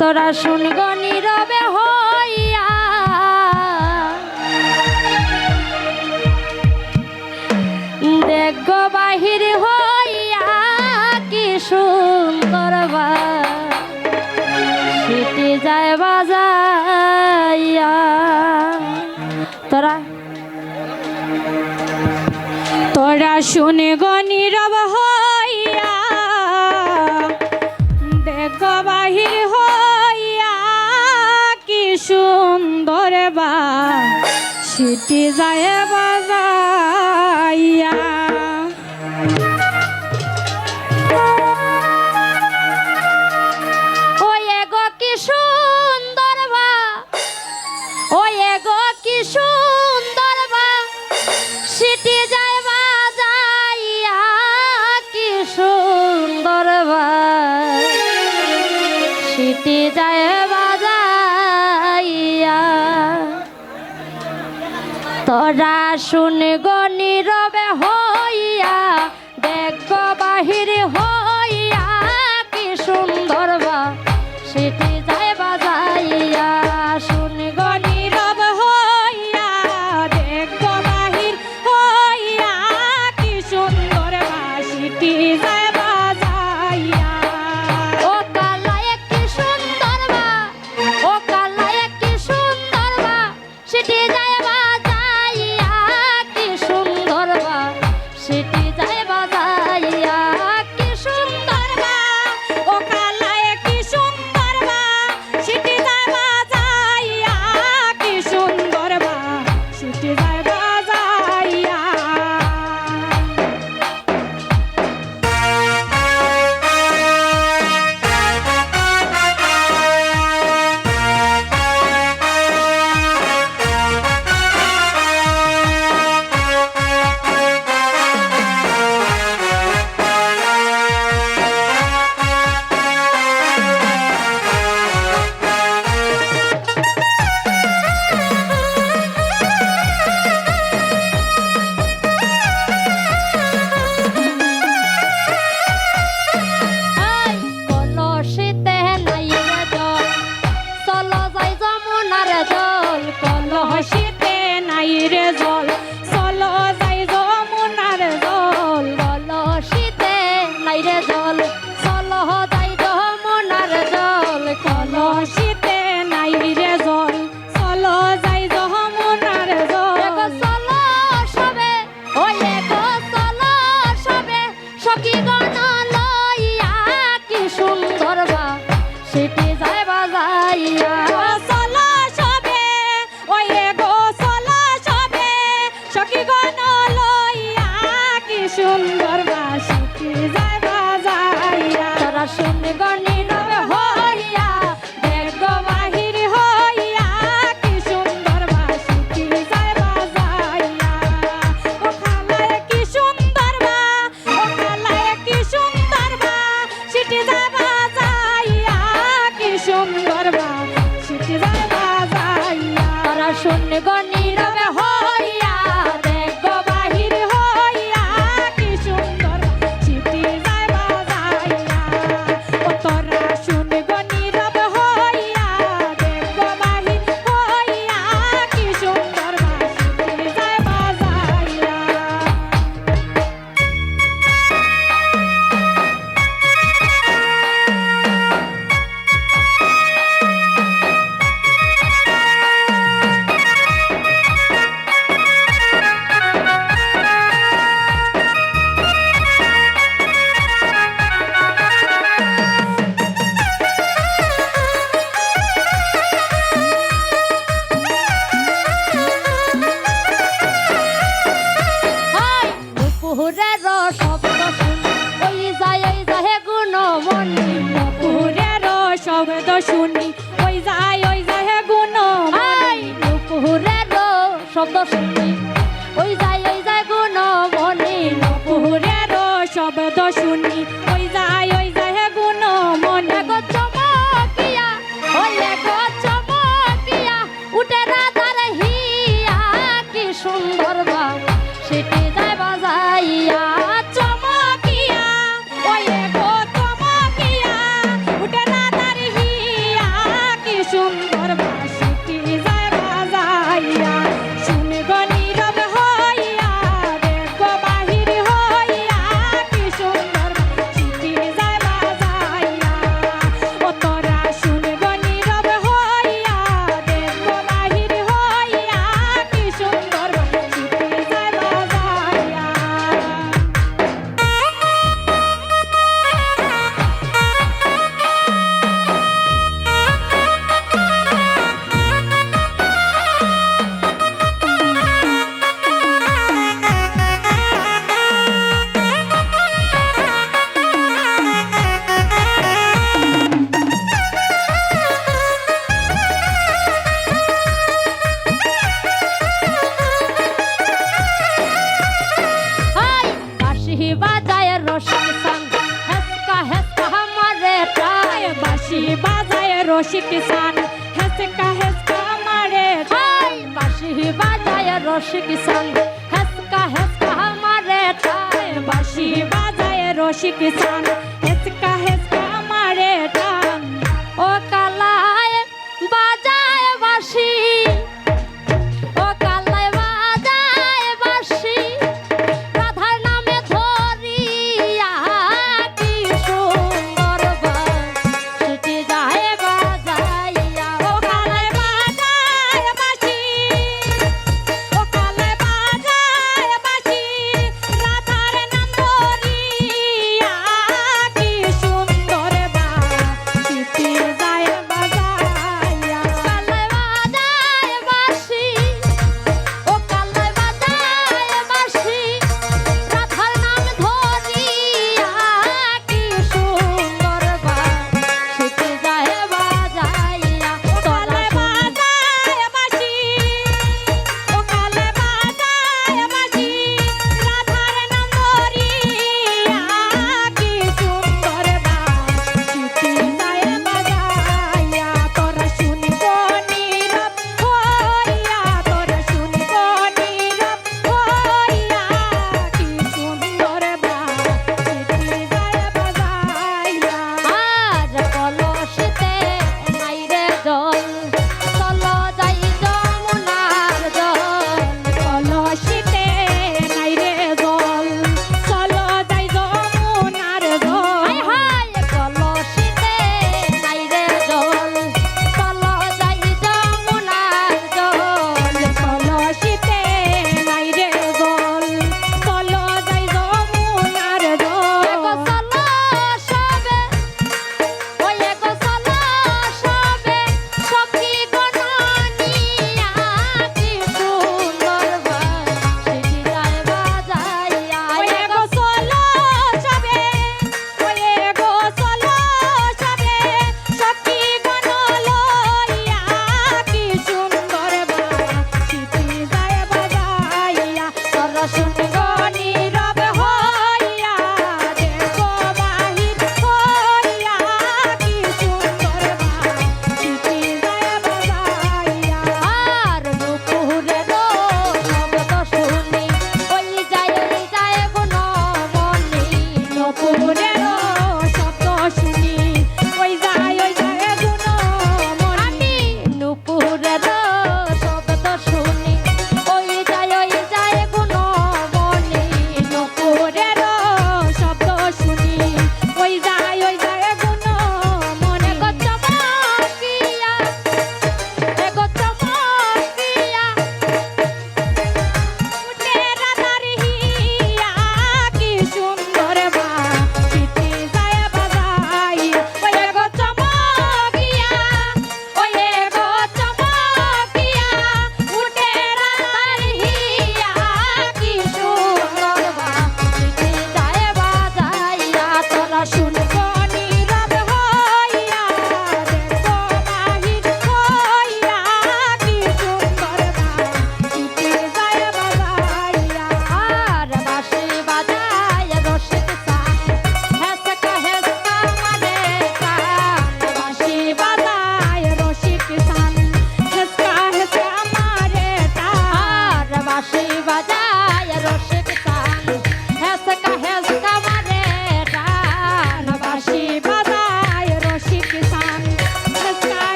তোরা শুনগ নীরবে হইয়া। দেখ বাহির হইয়া কি সুন্দর বা সিটি যায় বাজাইয়া। তোরা তোরা শুনে গো নীরব হয় cities I ever ওরা শুন গনিরব ওই যায় ওই যায় গুণ মনে নপুরেরও শব্দ শুনি। রসিক সান হেসকা হেসকা মারে ছাই বাঁশি বাজায় রসিক সান